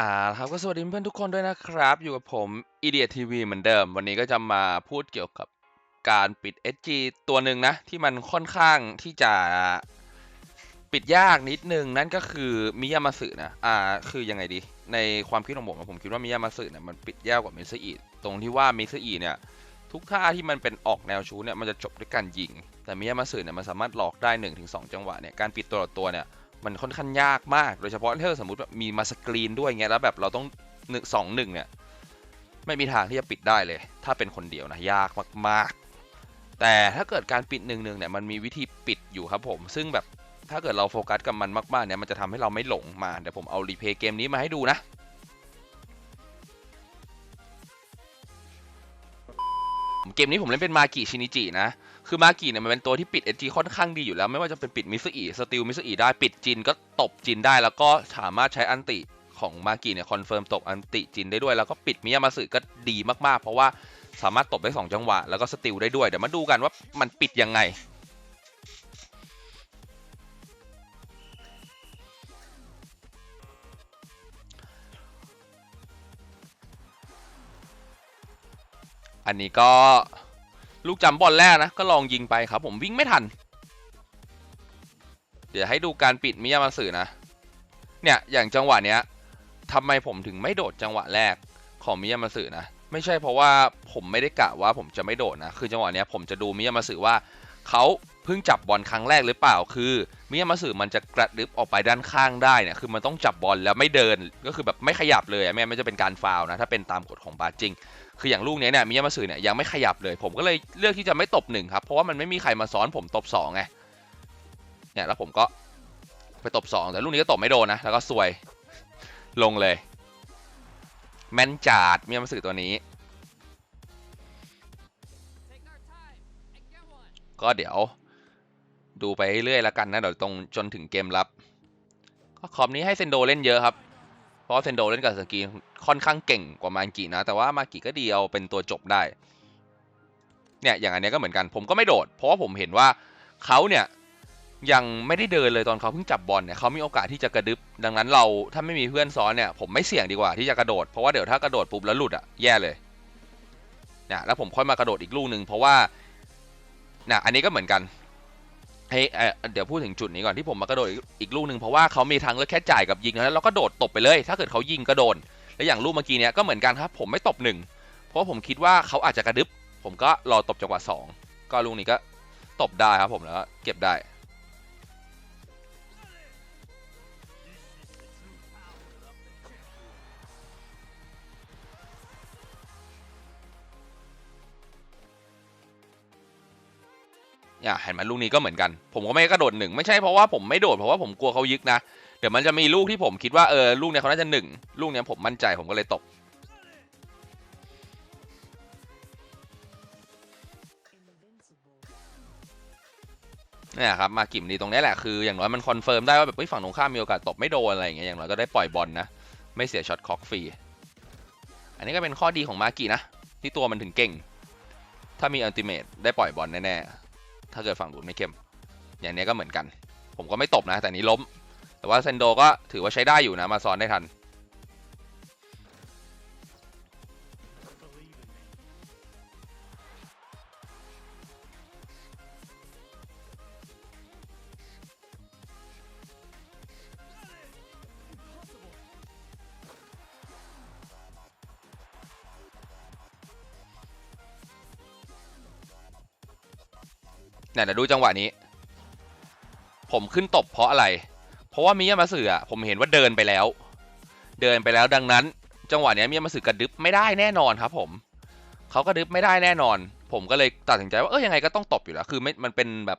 อ่าครับก็สวัสดีเพื่อนทุกคนด้วยนะครับ อยู่กับผม Idiot TV เหมือนเดิม วันนี้ก็จะมาพูดเกี่ยวกับการปิด SG ตัวหนึ่งนะ ที่มันค่อนข้างที่จะปิดยากนิดนึง นั่นก็คือมิยามาสึนะอ่าคือยังไงดี ในความคิดของผมผมคิดว่ามิยามาสึเนี่ยมันปิดยากกว่ามิซอิตรงที่ว่ามิซอิเนี่ยทุกท่าที่มันเป็นออกแนวชูเนี่ยมันจะจบด้วยการยิง แต่มิยามาสึเนี่ยมันสามารถหลอกได้ 1-2 จังหวะเนี่ยการปิดตัวต่อตัวเนี่ย มันค่อนข้างยากมาก โดยเฉพาะถ้าสมมติแบบมีมาสกรีนด้วยเงี้ยแล้วแบบเราต้องหนึ่งสองหนึ่งเนี่ยไม่มีทางที่จะปิดได้เลย ถ้าเป็นคนเดียวนะยากมากๆ แต่ถ้าเกิดการปิดหนึ่งหนึ่งเนี่ยมันมีวิธีปิดอยู่ครับผม ซึ่งแบบถ้าเกิดเราโฟกัสกับมันมากๆเนี่ยมันจะทำให้เราไม่หลงมาเดี๋ยวผมเอารีเพย์เกมนี้มาให้ดูนะเกมนี้ผมเล่นเป็นมากิชินิจินะ คือมากิเนี่ยมันเป็นตัวที่ปิด SG ค่อนข้างดีอยู่แล้ว ไม่ว่าจะเป็นปิดมิสอีสติลมิสอีได้ปิดจินก็ตบจินได้ แล้วก็สามารถใช้อันติของมากิเนี่ยคอนเฟิร์มตบอันติจินได้ด้วย แล้วก็ปิดมิยามาสึก็ดีมากๆ เพราะว่าสามารถตบได้ 2 จังหวะ แล้วก็สติลได้ด้วยเดี๋ยวมาดูกันว่ามันปิดยังไงอันนี้ก็ ลูกจำบอลแรกนะ ก็ลองยิงไปครับ ผมวิ่งไม่ทัน เดี๋ยวให้ดูการปิดมิยามาสึนะ เนี่ยอย่างจังหวะเนี้ยทำไมผมถึงไม่โดดจังหวะแรกของมิยามาสึนะ ไม่ใช่เพราะว่าผมไม่ได้กะว่าผมจะไม่โดดนะ คือจังหวะเนี้ยผมจะดูมิยามาสึว่าเขาเพิ่งจับบอลครั้งแรกหรือเปล่า คือมิยามาสึมันจะกระดึบออกไปด้านข้างได้เนี่ย คือมันต้องจับบอลแล้วไม่เดิน ก็คือแบบไม่ขยับเลยไม่งั้นมันจะเป็นการฟาวนะ ถ้าเป็นตามกฎของบาสจริง คืออย่างลูกนี้เนี่ยมิยามาสึเนี่ยยังไม่ขยับเลย ผมก็เลยเลือกที่จะไม่ตบหนึ่งครับ เพราะว่ามันไม่มีใครมาซ้อนผมตบสองไงเนี่ยแล้วผมก็ไปตบสองแต่ลูกนี้ก็ตบไม่โดนนะแล้วก็ซวยลงเลย แมนจาดมิยามาสึตัวนี้ ก็เดี๋ยวดูไปเรื่อยแล้วกันนะเดี๋ยวตรงจนถึงเกมรับก็คอมนี้ให้เซนโดเล่นเยอะครับ เพราะเซนโดเล่นกับสกีค่อนข้างเก่งกว่ามากินะ แต่ว่ามากิก็ดีเอาเป็นตัวจบได้ เนี่ยอย่างอันนี้ก็เหมือนกัน ผมก็ไม่โดด เพราะว่าผมเห็นว่าเขาเนี่ยยังไม่ได้เดินเลยตอนเขาเพิ่งจับบอลเนี่ยเขามีโอกาสที่จะกระดึบดังนั้นเราถ้าไม่มีเพื่อนซ้อนเนี่ยผมไม่เสี่ยงดีกว่าที่จะกระโดดเพราะว่าเดี๋ยวถ้ากระโดดปุ๊บแล้วหลุดอะแย่เลยเนี่ยแล้วผมค่อยมากระโดดอีกลูกหนึ่งเพราะว่าเนี่ยอันนี้ก็เหมือนกัน เฮ้ยเดี๋ยวพูดถึงจุดนี้ก่อนที่ผมมากระโดดอีกลูกหนึ่งเพราะว่าเขามีทางเลือกแค่จ่ายกับยิงแล้วเราก็โดดตบไปเลย ถ้าเกิดเขายิงก็โดน และอย่างลูกเมื่อกี้เนี้ยก็เหมือนกันครับ ผมไม่ตบหนึ่งเพราะผมคิดว่าเขาอาจจะกระดึบผมก็รอตบจังหวะสองก็ลูกนี้ก็ตบได้ครับผมแล้วเก็บได้ เนี่ยเห็นไหมลูกนี้ก็เหมือนกัน ผมก็ไม่กระโดดหนึ่งไม่ใช่เพราะว่าผมไม่โดดเพราะว่าผมกลัวเขายึกนะเดี๋ยวมันจะมีลูกที่ผมคิดว่าเออลูกเนี้ยเขาน่าจะหนึ่งลูกเนี้ยผมมั่นใจผมก็เลยตบเนี่ยครับมากิมดีตรงนี้แหละคืออย่างน้อยมันคอนเฟิร์มได้ว่าแบบฝั่งตรงข้ามมีโอกาสตบไม่โดนอะไรอย่างเงี้ยอย่างน้อยก็ได้ปล่อยบอลนะไม่เสียช็อตค็อกฟรีอันนี้ก็เป็นข้อดีของมากินะที่ตัวมันถึงเก่ง ถ้ามีอัลติเมทได้ปล่อยบอลแน่ๆ ถ้าเกิดฝั่งดูดไม่เข้ม อย่างนี้ก็เหมือนกัน ผมก็ไม่ตบนะ แต่นี้ล้ม แต่ว่าเซนโดก็ถือว่าใช้ได้อยู่นะ มาซ้อนได้ทัน เนี่ยเดี๋ยวดูจังหวะนี้ ผมขึ้นตบเพราะอะไร เพราะว่ามิยามาสึอะผมเห็นว่าเดินไปแล้ว เดินไปแล้วดังนั้น จังหวะนี้มิยามาสึกระดึบไม่ได้แน่นอนครับ ผมเขากระดึบไม่ได้แน่นอน ผมก็เลยตัดสินใจว่าเออยังไงก็ต้องตบอยู่แล้วคือไม่มันเป็นแบบ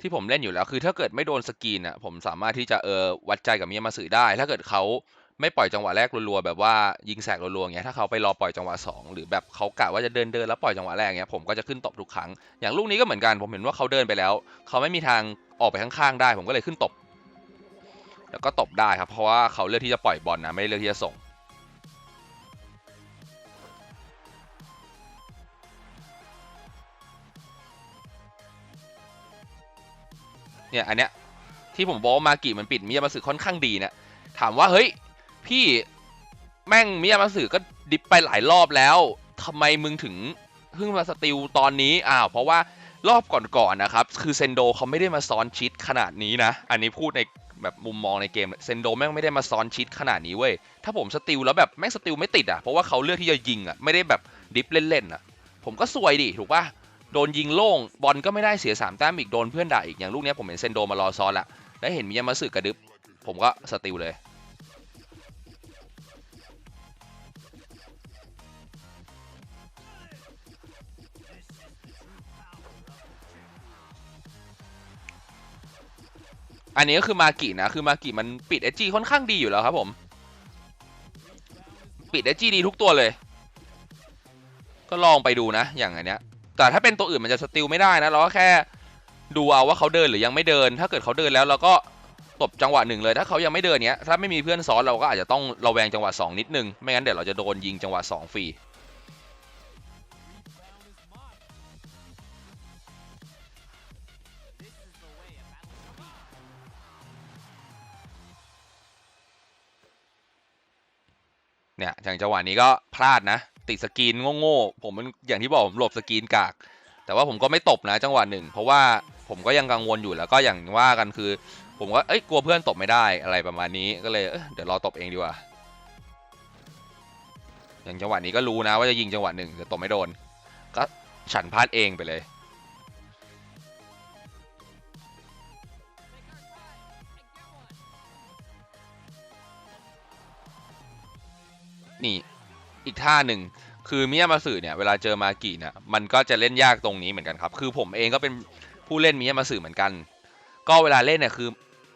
ที่ผมเล่นอยู่แล้ว คือถ้าเกิดไม่โดนสกรีนอะผมสามารถที่จะเออวัดใจกับมิยามาสึได้ ถ้าเกิดเขา ไม่ปล่อยจังหวะแรกรัวๆแบบว่ายิงแสกรัวๆอย่างเงี้ยถ้าเขาไปรอปล่อยจังหวะสองหรือแบบเขากะว่าจะเดินเดินแล้วปล่อยจังหวะแรกเงี้ยผมก็จะขึ้นตบทุกครั้งอย่างลูกนี้ก็เหมือนกันผมเห็นว่าเขาเดินไปแล้ว เขาไม่มีทางออกไปข้างๆได้ ผมก็เลยขึ้นตบ แล้วก็ตบได้ครับเพราะว่าเขาเลือกที่จะปล่อยบอลนะไม่ได้เลือกที่จะส่งเนี่ยอันเนี้ยที่ผมบอกมากิมันปิดมิยามาสึค่อนข้างดีเนี่ยถามว่าเฮ้ย พี่แม่งมิยามาสึก็ดิฟไปหลายรอบแล้วทำไมมึงถึงเพิ่งมาสติลตอนนี้อ้าวเพราะว่ารอบก่อนๆนะครับ คือเซนโดเขาไม่ได้มาซ้อนชิดขนาดนี้นะ อันนี้พูดในแบบมุมมองในเกมเซนโดแม่งไม่ได้มาซ้อนชิดขนาดนี้เว้ย ถ้าผมสติลแล้วแบบแม่งสติลไม่ติดอะ เพราะว่าเขาเลือกที่จะยิงอะ ไม่ได้แบบดิฟเล่นๆอะ ผมก็ซวยดิ ถูกป่ะ โดนยิงโล่ง บอลก็ไม่ได้เสียสามแต้มอีก โดนเพื่อนด่าอีก อย่างลูกเนี้ยผมเห็นเซนโดมารอซ้อนละ แล้วเห็นมิยามาสึกระดึบ ผมก็สติลเลย อันนี้ก็คือมากินะคือมากิมันปิดเอจีค่อนข้างดีอยู่แล้วครับผม ปิดเอจีดีทุกตัวเลย ก็ลองไปดูนะ อย่างอันเนี้ย แต่ถ้าเป็นตัวอื่นมันจะสติลไม่ได้นะเราก็แค่ดูเอาว่าเขาเดินหรือยังไม่เดิน ถ้าเกิดเขาเดินแล้วเราก็ตบจังหวะหนึ่งเลยถ้าเขายังไม่เดินเนี้ยถ้าไม่มีเพื่อนซ้อนเราก็อาจจะต้องระแวงจังหวะสองนิดนึง ไม่งั้นเดี๋ยวเราจะโดนยิงจังหวะสองฟรี เนี่ยอย่างจังหวะนี้ก็พลาดนะ ติดสกรีนโง่ๆผมมันอย่างที่บอกผมหลบสกรีนกาก แต่ว่าผมก็ไม่ตบนะจังหวะหนึ่ง เพราะว่าผมก็ยังกังวลอยู่แล้วก็อย่างว่ากันคือ ผมก็เอ้ยกลัวเพื่อนตบไม่ได้อะไรประมาณนี้ก็เลยเเดี๋ยวรอตบเองดีกว่า อย่างจังหวะนี้ก็รู้นะว่าจะยิงจังหวะหนึ่งแต่ตบไม่โดน ก็ฉันพลาดเองไปเลย อีกท่าหนึ่งคือมิยามาสึเนี่ยเวลาเจอมากิเนี่ยมันก็จะเล่นยากตรงนี้เหมือนกันครับ คือผมเองก็เป็นผู้เล่นมิยามาสึเหมือนกัน ก็เวลาเล่นเนี่ยคือ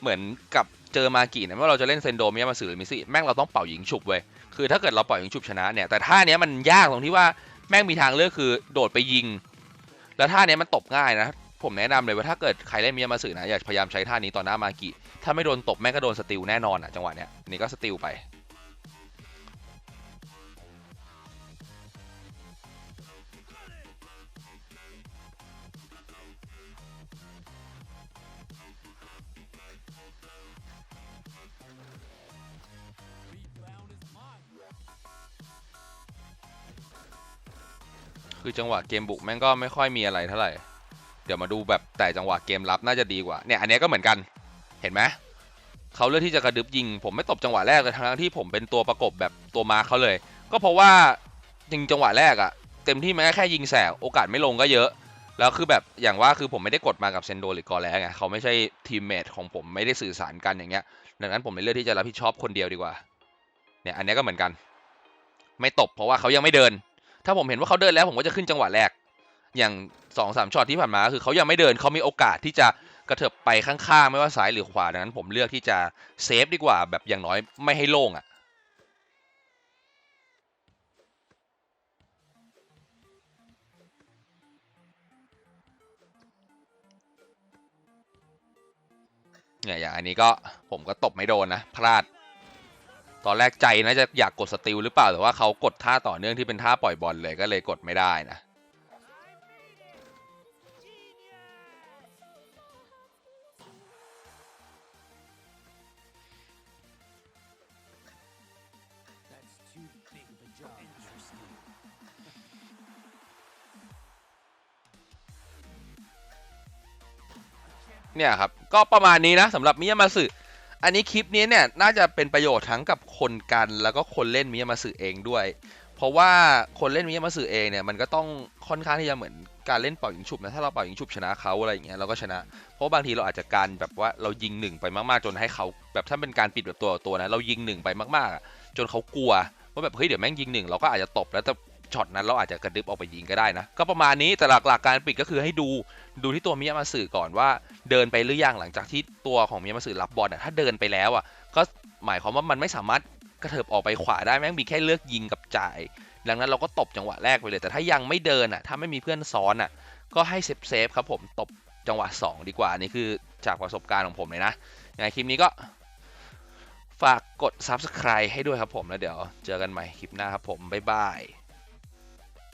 เหมือนกับเจอมากิเนี่ยว่าเราจะเล่นเซนโดมิยามาสึหรือมิซิแม่งเราต้องเป่ายิงฉุบเว้ยคือถ้าเกิดเราเป่ายิงฉุบชนะเนี่ยแต่ท่าเนี้ยมันยากตรงที่ว่าแม่งมีทางเลือกคือโดดไปยิง แล้วท่าเนี้ยมันตบง่ายนะผมแนะนำเลยว่าถ้าเกิดใครเล่นมิยามาสึนะอย่าพยายามใช้ท่านี้ต่อหน้ามากิถ้าไม่โดนตบแม่งก็โดนสติลแน่นอนอะจังหวะเนี้ยนนี่ก็สติลไป คือจังหวะเกมบุกแม่งก็ไม่ค่อยมีอะไรเท่าไหร่ เดี๋ยวมาดูแบบแต่จังหวะเกมรับน่าจะดีกว่า เนี่ยอันนี้ก็เหมือนกัน เห็นไหมเขาเลือกที่จะกระดึบยิง ผมไม่ตบจังหวะแรกเลยทั้งที่ผมเป็นตัวประกบแบบตัวมาเขาเลย ก็เพราะว่ายิงจังหวะแรกอะเต็มที่มันก็แค่ยิงแสกโอกาสไม่ลงก็เยอะ แล้วคือแบบอย่างว่าคือผมไม่ได้กดมากับเซนโดหรือกอแลไงเขาไม่ใช่ทีมเมทของผมไม่ได้สื่อสารกันอย่างเงี้ย ดังนั้นผมเลยเลือกที่จะรับผิดชอบคนเดียวดีกว่า เนี่ยอันนี้ก็เหมือนกัน ไม่ตบเพราะว่าเขายังไม่เดิน ถ้าผมเห็นว่าเขาเดินแล้วผมก็จะขึ้นจังหวะแรก อย่างสองสามช็อตที่ผ่านมาคือเขายังไม่เดินเขามีโอกาสที่จะกระเถิบไปข้างๆไม่ว่าซ้ายหรือขวาดังนั้น ผมเลือกที่จะเซฟดีกว่าแบบอย่างน้อยไม่ให้โล่งอะ่ะเนี่ยอย่างอันนี้ก็ผมก็ตบไม่โดนนะ พลาด ตอนแรกใจน่าจะอยากกดสติลหรือเปล่าแต่ว่าเขากดท่าต่อเนื่องที่เป็นท่าปล่อยบอลเลยก็เลยกดไม่ได้นะเนี่ยครับ ก็ประมาณนี้นะสำหรับมิยามาสึ อันนี้คลิปนี้เนี่ยน่าจะเป็นประโยชน์ทั้งกับคนกันแล้วก็คนเล่นมิยามาสึเองด้วย เพราะว่าคนเล่นมิยามาสึเองเนี่ยมันก็ต้องค่อนข้างที่จะเหมือนการเล่นเป่ายิงฉุบนะถ้าเราเป่ายิงฉุบชนะเขาอะไรอย่างเงี้ยเราก็ชนะ เพราะบางทีเราอาจจะการแบบว่าเรายิงหนึ่งไปมากๆจนให้เขาแบบถ้าเป็นการปิดแบบตัวต่อตัวนะเรายิงหนึ่งไปมากๆ จนเขากลัวว่าแบบเฮ้ยเดี๋ยวแม่งยิงหนึ่งเราก็อาจจะตบแล้วแต่ ช็อตนั้นเราอาจจะกระดึบออกไปยิงก็ได้นะ ก็ประมาณนี้แต่หลักๆการปิดก็คือให้ดูดูที่ตัวมิยามาสึก่อนว่า เดินไปหรือยังหลังจากที่ตัวของมิยามาสึรับบอลอะถ้าเดินไปแล้วอะก็หมายความว่ามันไม่สามารถกระเถิบออกไปขวาได้แม่งมีแค่เลือกยิงกับจ่าย ดังนั้นเราก็ตบจังหวะแรกไปเลย แต่ถ้ายังไม่เดินอะถ้าไม่มีเพื่อนซ้อนอะก็ให้เซฟเซฟครับผมตบจังหวะ 2 ดีกว่านี่คือจากประสบการณ์ของผมเลยนะยังไงคลิปนี้ก็ฝากกด subscribe ให้ด้วยครับผม แล้วเดี๋ยวเจอกันใหม่คลิปหน้าครับผม บ๊ายบาย